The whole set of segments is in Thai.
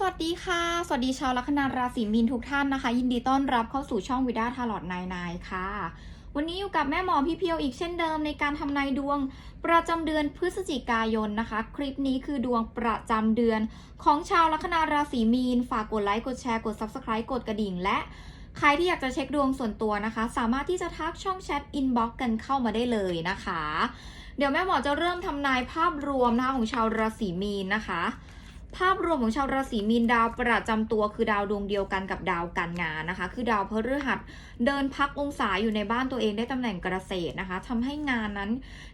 สวัสดีค่ะ สวัสดีชาวลัคนาราศีมีนทุกท่านนะคะ ยินดีต้อนรับเข้าสู่ช่องวิดาทาลอดนายนายค่ะ วันนี้อยู่กับแม่หมอพี่เพียวอีกเช่นเดิมในการทำนายดวงประจำเดือนพฤศจิกายนนะคะ คลิปนี้คือดวงประจำเดือนของชาวลัคนาราศีมีน ฝากกดไลค์กดแชร์กด Subscribe กดกระดิ่ง และใครที่อยากจะเช็คดวงส่วนตัวนะคะ สามารถที่จะทักช่องแชทอินบ็อกกันเข้ามาได้เลยนะคะ เดี๋ยวแม่หมอจะเริ่มทำนายภาพรวมนะคะของชาวราศีมีนนะคะ ภาพรวมของชาวราศีมีนดาวประจำตัวคือดาวดวงเดียวกันกับดาวการงานนะคะ คือดาวพฤหัสเดินพักองศาอยู่ในบ้านตัวเองได้ตำแหน่งเกษตรนะคะทำให้งานนั้น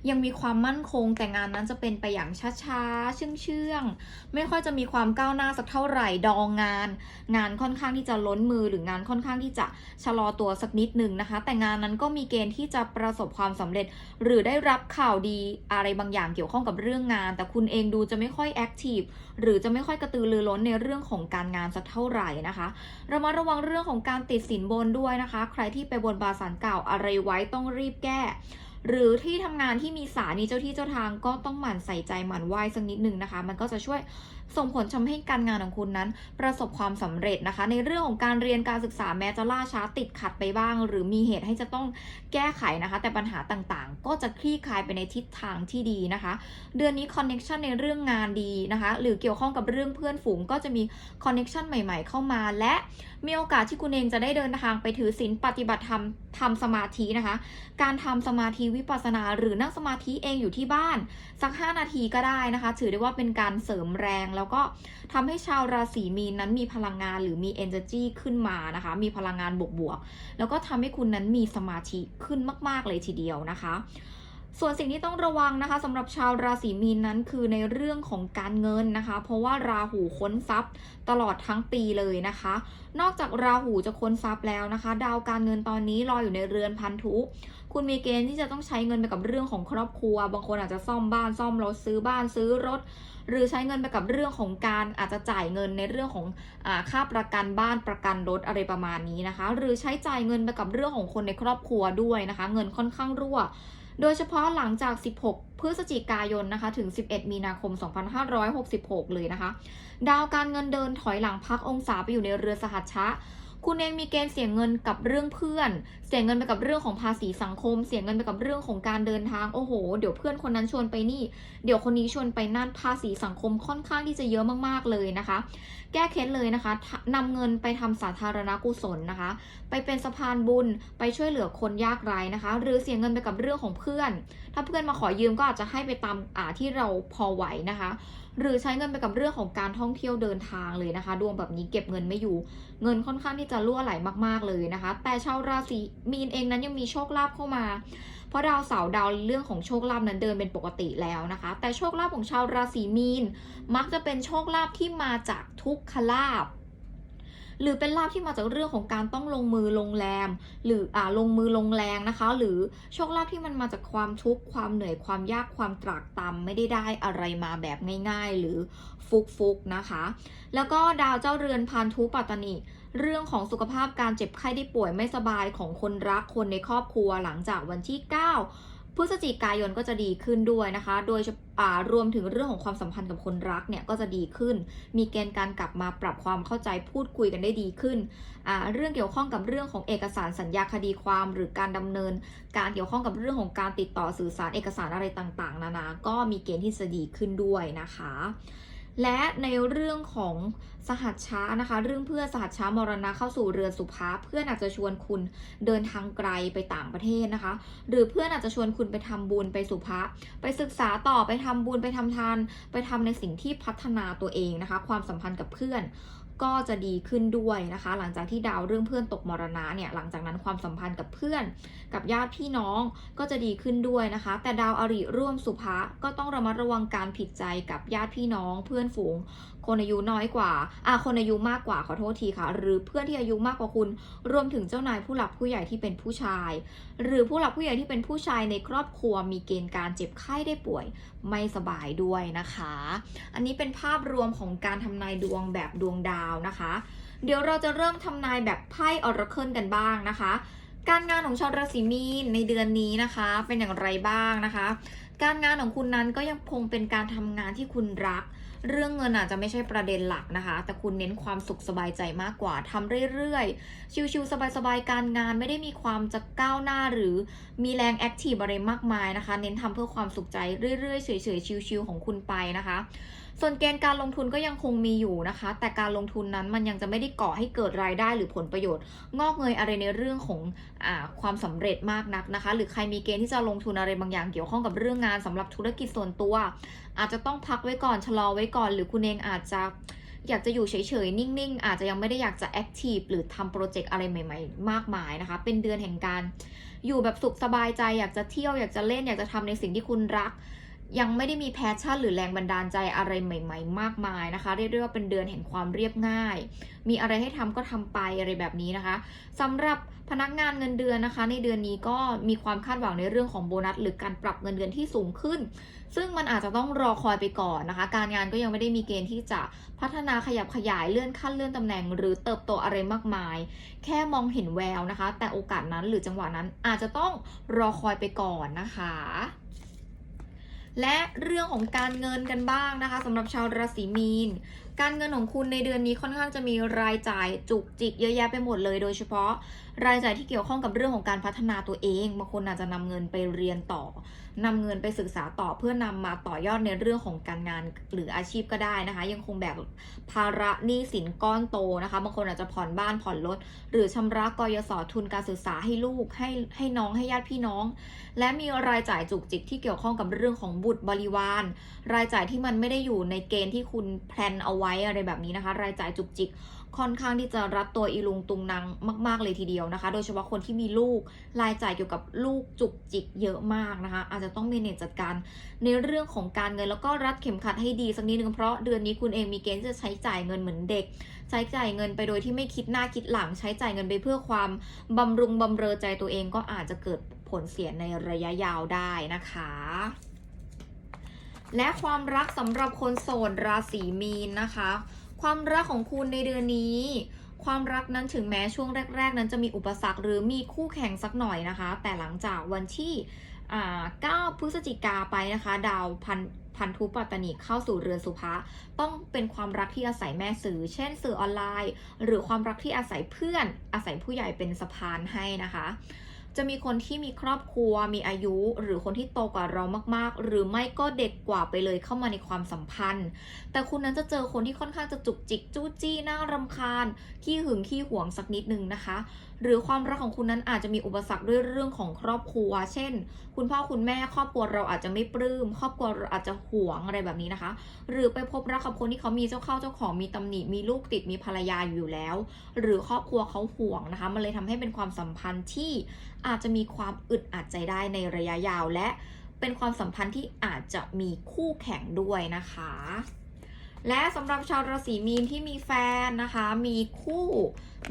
ยังมีความมั่นคงแต่งานนั้นจะเป็นไปอย่างช้าๆเชื่องๆ ไม่ค่อยจะมีความก้าวหน้าสักเท่าไหร่ดองงาน งานค่อนข้างที่จะล้นมือหรืองานค่อนข้างที่จะชะลอตัวสักนิดหนึ่งนะคะ แต่งานนั้นก็มีเกณฑ์ที่จะประสบความสำเร็จ หรือได้รับข่าวดีอะไรบางอย่างเกี่ยวข้องกับเรื่องงาน แต่คุณเองดูจะไม่ค่อยแอคทีฟหรือจะไม่ค่อยกระตือรือร้นในเรื่องของการงานสักเท่าไหร่นะคะระมัดระวังเรื่องของการติดสินบนด้วยนะคะ ใครที่ไปบนบาสารเก่าอะไรไว้ต้องรีบแก้ หรือที่ทำงานที่มีสามีเจ้าที่เจ้าทางก็ต้องหมั่นใส่ใจหมั่นไหวสักนิดหนึ่งนะคะ มันก็จะช่วยส่งผลทำให้การงานของคุณนั้น ประสบความสำเร็จนะคะ ในเรื่องของการเรียนการศึกษาแม้จะล่าช้าติดขัดไปบ้าง หรือมีเหตุให้จะต้องแก้ไขนะคะ แต่ปัญหาต่างๆ ก็จะคลี่คลายไปในทิศทางที่ดีนะคะ เดือนนี้คอนเน็ชันในเรื่องงานดีนะคะ หรือเกี่ยวข้องกับเรื่องเพื่อนฝูงก็จะมีคอนเน็ชันใหม่ๆ เข้ามา และมีโอกาสที่คุณเองจะได้เดินทางไปถือศีลปฏิบัติธรรมทำสมาธินะคะ การทำสมาธิวิปัสสนา หรือนั่งสมาธิเองอยู่ที่บ้าน สัก 5 นาทีก็ได้นะคะ ถือได้ว่าเป็นการเสริมแรงแล้วก็ทำให้ชาวราศีมีนนั้นมีพลังงานหรือมี energy ขึ้นมานะคะ มีพลังงานบวกๆแล้วก็ทำให้คุณนั้นมีสมาธิขึ้นมาก ๆเลยทีเดียวนะคะ ส่วนสิ่งที่ต้องระวังนะคะสำหรับชาวราศีมีนนั้นคือในเรื่องของการเงินนะคะ เพราะว่าราหูค้นทรัพย์ตลอดทั้งปีเลยนะคะ นอกจากราหูจะค้นทรัพย์แล้วนะคะ ดาวการเงินตอนนี้ลอยอยู่ในเรือนพันธุ คุณมีเกณฑ์ที่จะต้องใช้เงินไปกับเรื่องของครอบครัว บางคนอาจจะซ่อมบ้านซ่อมรถซื้อบ้านซื้อรถ หรือใช้เงินไปกับเรื่องของการอาจจะจ่ายเงินในเรื่องของอค่าประกันบ้านประกันรถอะไรประมาณนี้นะคะ หรือใช้จ่ายเงินไปกับเรื่องของคนในครอบครัวด้วยนะคะ เงินค่อนข้างรั่ว โดยเฉพาะหลังจาก 16 พฤศจิกายนนะคะ ถึง 11 มีนาคม 2566 เลยนะคะ ดาวการเงินเดินถอยหลังพักองศาไปอยู่ในเรือสหัชชะ คุณเองมีเกณฑ์เสียเงินกับเรื่องเพื่อน เสียเงินไปกับเรื่องของภาษีสังคม เสียเงินไปกับเรื่องของการเดินทาง โอ้โห เดี๋ยวเพื่อนคนนั้นชวนไปนี่ เดี๋ยวคนนี้ชวนไปนั่น ภาษีสังคมค่อนข้างที่จะเยอะมากๆเลยนะคะ แก้เคล็ดเลยนะคะทะนำเงินไปทำสาธารณกุศลนะคะ ไปเป็นสะพานบุญ ไปช่วยเหลือคนยากไร้นะคะ หรือเสียเงินไปกับเรื่องของเพื่อน ถ้าเพื่อนมาขอยืมก็อาจจะให้ไปตามอ่าที่เราพอไหวนะคะ หรือใช้เงินไปกับเรื่องของการท่องเที่ยวเดินทางเลยนะคะ ดวงแบบนี้เก็บเงินไม่อยู่ เงินค่อนข้างที่จะรั่วไหลมากๆเลยนะคะ แต่ชาวราศีมีนเองนั้นยังมีโชคลาภเข้ามา เพราะดาวเสาร์ดาวเรื่องของโชคลาภนั้นเดินเป็นปกติแล้วนะคะ แต่โชคลาภของชาวราศีมีน มักจะเป็นโชคลาภที่มาจากทุกขลาภ หรือเป็นลาภที่มาจากเรื่องของการต้องลงมือลงแรงหรืออ่าลงมือลงแรงนะคะ หรือโชคลาภที่มันมาจากความทุกข์ความเหนื่อยความยากความตรากตรำไม่ได้ได้อะไรมาแบบง่าย ๆ หรือฟุกฟุกนะคะ แล้วก็ดาวเจ้าเรือนพันธุปัตตนิเรื่องของสุขภาพการเจ็บไข้ได้ป่วยไม่สบายของคนรักคนในครอบครัวหลังจากวันที่ 9 พฤศจิกายนก็จะดีขึ้นด้วยนะคะ โดยอ่ารวมถึงเรื่องของความสัมพันธ์กับคนรักเนี่ยก็จะดีขึ้น มีเกณฑ์การกลับมาปรับความเข้าใจพูดคุยกันได้ดีขึ้นอ่าเรื่องเกี่ยวข้องกับเรื่องของเอกสารสัญญาคดีความ หรือการดำเนิน การเกี่ยวข้องกับเรื่องของการติดต่อสื่อสารเอกสารอะไรต่างๆ นานา ก็มีเกณฑ์ที่จะดีขึ้นด้วยนะคะ และในเรื่องของสหัชช้านะคะ เรื่องเพื่อสหัชช้ามรณะเข้าสู่เรือนสุภาเพื่อนอาจจะชวนคุณเดินทางไกลไปต่างประเทศนะคะ หรือเพื่อนอาจจะชวนคุณไปทำบุญไปสุภาไปศึกษาต่อไปทำบุญไปทำทาน ไปทำในสิ่งที่พัฒนาตัวเองนะคะ ความสัมพันธ์กับเพื่อน ก็จะดีขึ้นด้วยนะคะ หลังจากที่ดาวเรื่องเพื่อนตกมรณะเนี่ยหลังจากนั้นความสัมพันธ์กับเพื่อน กับญาติพี่น้องก็จะดีขึ้นด้วยนะคะ แต่ดาวอริร่วมสุภะก็ต้องระมัดระวังการผิดใจกับญาติพี่น้อง เพื่อนฝูง คนอายุน้อยกว่าอ่าคนอายุมากกว่าขอโทษทีค่ะ หรือเพื่อนที่อายุมากกว่าคุณ รวมถึงเจ้านายผู้หลักผู้ใหญ่ที่เป็นผู้ชาย หรือผู้หลักผู้ใหญ่ที่เป็นผู้ชายในครอบครัวมีเกณฑ์การเจ็บไข้ได้ป่วย ไม่สบายด้วยนะคะ อันนี้เป็นภาพรวมของการทำนายดวงแบบดวงดาวนะคะ เดี๋ยวเราจะเริ่มทำนายแบบไพ่ออร์เคิลกันบ้างนะคะ การงานของชาวราศีมีนในเดือนนี้นะคะ เป็นอย่างไรบ้างนะคะ การงานของคุณนั้นก็ยังคงเป็นการทำงานที่คุณรัก เรื่องเงินอาจจะไม่ใช่ประเด็นหลักนะคะ แต่คุณเน้นความสุขสบายใจมากกว่าทำเรื่อยๆ ชิวๆสบายๆ การงานไม่ได้มีความจะก้าวหน้าหรือมีแรงแอคทีฟอะไรมากมายนะคะ เน้นทำเพื่อความสุขใจเรื่อยๆเฉยๆชิวๆของคุณไปนะคะ ส่วนเกณฑ์การลงทุนก็ยังคงมีอยู่นะคะ แต่การลงทุนนั้นมันยังจะไม่ได้ก่อให้เกิดรายได้หรือผลประโยชน์ งอกเงยอะไรในเรื่องของอความสำเร็จมากนักนะคะ หรือใครมีเกณฑ์ที่จะลงทุนอะไรบางอย่างเกี่ยวข้องกับเรื่องงานสำหรับธุรกิจส่วนตัว อาจจะต้องพักไว้ก่อนชะลอไว้ก่อน หรือคุณเองอาจจะอยากจะอยู่เฉยๆ นิ่งๆ อาจจะยังไม่ได้อยากจะแอคทีฟหรือทำโปรเจกต์อะไรใหม่ๆ มากมายนะคะ เป็นเดือนแห่งการ อยู่แบบสุขสบายใจ อยากจะเที่ยว อยากจะเล่น อยากจะทำในสิ่งที่คุณรัก ยังไม่ได้มีแพชชั่นหรือแรงบันดาลใจอะไรใหม่ ๆ มากมายนะคะ เรียกได้ว่าเป็นเดือนแห่งความเรียบง่าย มีอะไรให้ทำก็ทำไปอะไรแบบนี้นะคะสำหรับพนักงานเงินเดือนนะคะ ในเดือนนี้ก็มีความคาดหวังในเรื่องของโบนัส หรือการปรับเงินเดือนที่สูงขึ้น ซึ่งมันอาจจะต้องรอคอยไปก่อนนะคะ การงานก็ยังไม่ได้มีเกณฑ์ที่จะพัฒนาขยับขยายเลื่อนขั้นเลื่อนตำแหน่ง หรือเติบโตอะไรมากมาย แค่มองเห็นแววนะคะ แต่โอกาสนั้นหรือจังหวะนั้นอาจจะต้องรอคอยไปก่อนนะคะ และเรื่องของการเงินกันบ้างนะคะสำหรับชาวราศีมีน การเงินของคุณในเดือนนี้ค่อนข้างจะมีรายจ่ายจุกจิกเยอะแยะไปหมดเลย โดยเฉพาะ รายจ่ายที่เกี่ยวข้องกับเรื่องของการพัฒนาตัวเองบางคนอาจจะนำเงินไปเรียนต่อนำเงินไปศึกษาต่อเพื่อนำมาต่อยอดในเรื่องของการงานหรืออาชีพก็ได้นะคะ ยังคงแบกภาระหนี้สินก้อนโตนะคะบางคนอาจจะผ่อนบ้านผ่อนรถหรือชำระกยศทุนการศึกษาให้ลูกให้ให้น้องให้ญาติพี่น้อง และมีรายจ่ายจุกจิกที่เกี่ยวข้องกับเรื่องของบุตรบริวาร รายจ่ายที่มันไม่ได้อยู่ในเกณฑ์ที่คุณแพลนเอาไว้อะไรแบบนี้นะคะ รายจ่ายจุกจิก ค่อนข้างที่จะรัดตัวอีลุงตุงนางมาก ๆ เลยทีเดียวนะคะ โดยเฉพาะคนที่มีลูกรายจ่ายเกี่ยวกับลูกจุกจิกเยอะมากนะคะ อาจจะต้องเมเนจจัดการในเรื่องของการเงินแล้วก็รัดเข็มขัดให้ดีสักนิดนึงเพราะเดือนนี้คุณเองมีเกณฑ์จะใช้จ่ายเงินเหมือนเด็ก ใช้จ่ายเงินไปโดยที่ไม่คิดหน้าคิดหลัง ใช้จ่ายเงินไปเพื่อความบำรุงบำเรอใจตัวเองก็อาจจะเกิดผลเสียในระยะยาวได้นะคะและความรักสำหรับคนโสดราศีมีนนะคะ ความรักของคุณในเดือนนี้ ความรักนั้นถึงแม้ช่วงแรก ๆ นั้นจะมีอุปสรรคหรือมีคู่แข่งสักหน่อยนะคะ แต่หลังจากวันที่9พฤศจิกาไปนะคะ ดาวพันพันธุปัตตนิเข้าสู่เรือนสุภะต้องเป็นความรักที่อาศัยแม่สื่อ เช่นสื่อออนไลน์ หรือความรักที่อาศัยเพื่อนอาศัยผู้ใหญ่เป็นสะพานให้นะคะ จะมีคนที่มีครอบครัวมีอายุ หรือคนที่โตกว่าเรามากๆ หรือไม่ก็เด็กกว่าไปเลยเข้ามาในความสัมพันธ์ แต่คุณนั้นจะเจอคนที่ค่อนข้างจะจุกจิกจู้จี้น่ารำคาญขี้หึงขี้หวงสักนิดนึงนะคะหรือความรักของคุณนั้นอาจจะมีอุปสรรคด้วยเรื่องของครอบครัว เช่น คุณพ่อคุณแม่ครอบครัวเราอาจจะไม่ปลื้ม ครอบครัวเราอาจจะหวงอะไรแบบนี้นะคะ หรือไปพบรักกับคนที่เขามีเจ้าเข้าเจ้าของมีตำหนิมีลูกติดมีภรรยาอยู่แล้ว หรือครอบครัวเขาห่วงนะคะ มันเลยทำให้เป็นความสัมพันธ์ที่อาจจะมีความอึดอัดใจได้ในระยะยาวและเป็นความสัมพันธ์ที่อาจจะมีคู่แข่งด้วยนะคะ และสำหรับชาวราศีมีนที่มีแฟนนะคะ มีคู่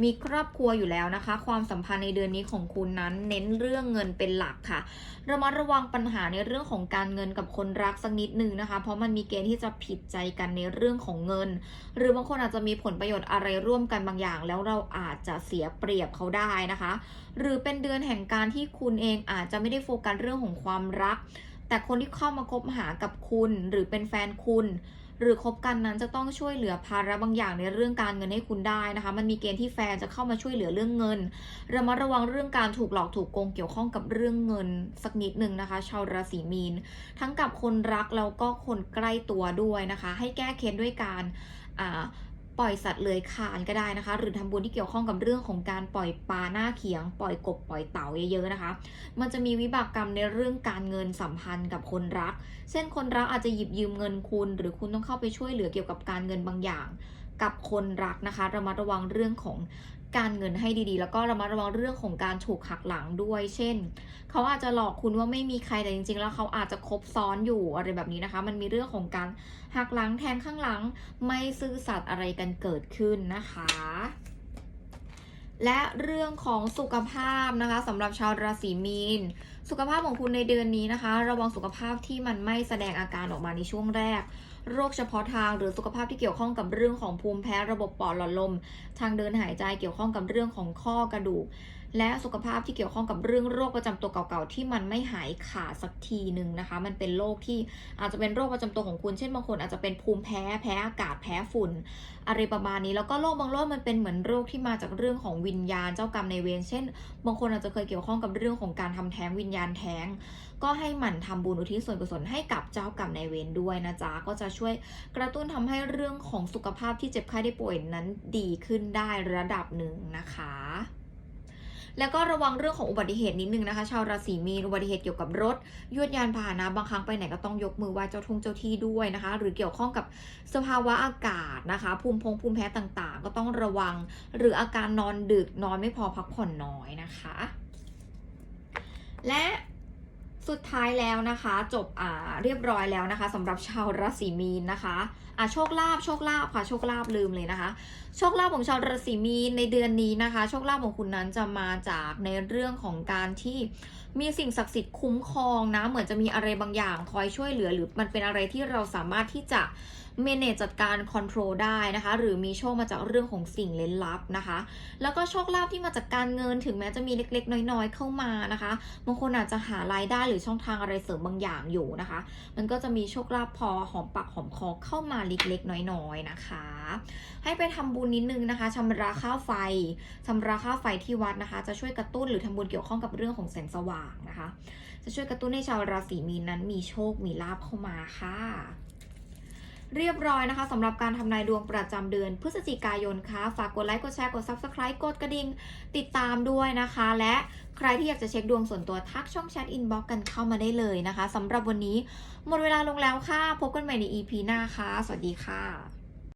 มีครอบครัวอยู่แล้วนะคะ ความสัมพันธ์ในเดือนนี้ของคุณนั้นเน้นเรื่องเงินเป็นหลักค่ะระมัดระวังปัญหาในเรื่องของการเงินกับคนรักสักนิดนึงนะคะ เพราะมันมีเกณฑ์ที่จะผิดใจกันในเรื่องของเงิน หรือบางคนอาจจะมีผลประโยชน์อะไรร่วมกันบางอย่าง แล้วเราอาจจะเสียเปรียบเขาได้นะคะ หรือเป็นเดือนแห่งการที่คุณเองอาจจะไม่ได้โฟกัสเรื่องของความรัก แต่คนที่เข้ามาคบหากับคุณ หรือเป็นแฟนคุณ หรือคบกันนั้นจะต้องช่วยเหลือภาระบางอย่างในเรื่องการเงินให้คุณได้นะคะ มันมีเกณฑ์ที่แฟนจะเข้ามาช่วยเหลือเรื่องเงินระมัดระวังเรื่องการถูกหลอกถูกโกงเกี่ยวข้องกับเรื่องเงิน สักนิดหนึ่งนะคะ ชาวราศีมีน ทั้งกับคนรักแล้วก็คนใกล้ตัวด้วยนะคะ ให้แก้เคล็ดด้วยการอ่า ปล่อยสัตว์เลื้อยคานก็ได้นะคะ หรือทำบุญที่เกี่ยวข้องกับเรื่องของการปล่อยปลาหน้าเขียง ปล่อยกบปล่อยเต่าเยอะๆนะคะ มันจะมีวิบากกรรมในเรื่องการเงินสัมพันธ์กับคนรัก เช่นคนรักอาจจะหยิบยืมเงินคุณ หรือคุณต้องเข้าไปช่วยเหลือเกี่ยวกับการเงินบางอย่าง กับคนรักนะคะระมัดระวังเรื่องของ การเงินให้ดีๆ แล้วก็ระมัดระวังเรื่องของการถูกหักหลังด้วย เช่น เขาอาจจะหลอกคุณว่าไม่มีใครแต่จริงๆ แล้วเขาอาจจะคบซ้อนอยู่อะไรแบบนี้นะคะ มันมีเรื่องของการหักหลังแทนข้างหลังไม่ซื่อสัตย์อะไรกันเกิดขึ้นนะคะ และเรื่องของสุขภาพนะคะสำหรับชาวราศีมีน สุขภาพของคุณในเดือนนี้นะคะ ระวังสุขภาพที่มันไม่แสดงอาการออกมาในช่วงแรก โรคเฉพาะทางหรือสุขภาพที่เกี่ยวข้องกับเรื่องของภูมิแพ้ระบบปอดหลอดลม ทางเดินหายใจเกี่ยวข้องกับเรื่องของข้อกระดูก และสุขภาพที่เกี่ยวข้องกับเรื่องโรคประจำตัวเก่าๆที่มันไม่หายขาดสักทีหนึ่งนะคะ มันเป็นโรคที่อาจจะเป็นโรคประจำตัวของคุณเช่นบางคนอาจจะเป็นภูมิแพ้แพ้อากาศแพ้ฝุ่น อะไรประมาณนี้แล้วก็โรคบางโรคมันเป็นเหมือนโรคที่มาจากเรื่องของวิญญาณเจ้ากรรมในเวรเช่น บางคนอาจจะเคยเกี่ยวข้องกับเรื่องของการทำแท้งวิญญาณแท้ง ก็ให้หมั่นทำบุญอุทิศส่วนกุศลให้กับเจ้ากรรมในเวรด้วยนะจ๊ะก็จะช่วยกระตุ้นทำให้เรื่องของสุขภาพที่เจ็บไข้ได้ป่วยนั้นดีขึ้นได้ระดับหนึ่งนะคะ แล้วก็ระวังเรื่องของอุบัติเหตุนิดนึงนะคะ ชาวราศีมีนอุบัติเหตุเกี่ยวกับรถยวดยานพาหนะบางครั้งไปไหนก็ต้องยกมือไหว้เจ้าทงเจ้าที่ด้วยนะคะ หรือเกี่ยวข้องกับสภาวะอากาศนะคะ ภูมิพงภูมิแพ้ต่างๆ ก็ต้องระวัง หรืออาการนอนดึกนอนไม่พอพักผ่อนน้อยนะคะ และ สุดท้ายแล้วนะคะ จบอ่าเรียบร้อยแล้วนะคะสำหรับชาวราศีมีนนะคะอ่าโชคลาภโชคลาภค่ะโชคลาภลืมเลยนะคะ โชคลาภของชาวราศีมีนในเดือนนี้นะคะ โชคลาภของคุณนั้นจะมาจากในเรื่องของการที่ มีสิ่งศักดิ์สิทธิ์คุ้มครองนะ เหมือนจะมีอะไรบางอย่างคอยช่วยเหลือ หรือมันเป็นอะไรที่เราสามารถที่จะเมเนจจัดการคอนโทรลได้นะคะ หรือมีโชคมาจากเรื่องของสิ่งเล้นลับนะคะ แล้วก็โชคลาภที่มาจากการเงินถึงแม้จะมีเล็กๆ น้อยๆ เข้ามานะคะบางคนอาจจะหารายได้หรือช่องทางอะไรเสริมบางอย่างอยู่นะคะ มันก็จะมีโชคลาภพอหอมปากหอมคอเข้ามาเล็กๆ น้อยๆนะคะ ให้ไปทำบุญนิดนึงนะคะชำระค่าไฟชำระค่าไฟที่วัดนะคะ จะช่วยกระตุ้นหรือทำบุญเกี่ยวข้องกับเรื่องของแสงสว่างนะคะ จะช่วยกระตุ้นให้ชาวราศีมีนนั้นมีโชคมีลาภเข้ามาค่ะเรียบร้อยนะคะสำหรับการทำนายดวงประจำเดือน พฤศจิกายนค่ะ ฝากกดไลค์ กดแชร์ กด Subscribe กดกระดิ่ง ติดตามด้วยนะคะ และใครที่อยากจะเช็คดวงส่วนตัวทักช่องแชทอินบ็อกกันเข้ามาได้เลยนะคะสำหรับวันนี้หมดเวลาลงแล้วค่ะ พบกันใหม่ใน EP หน้าค่ะ สวัสดีค่ะ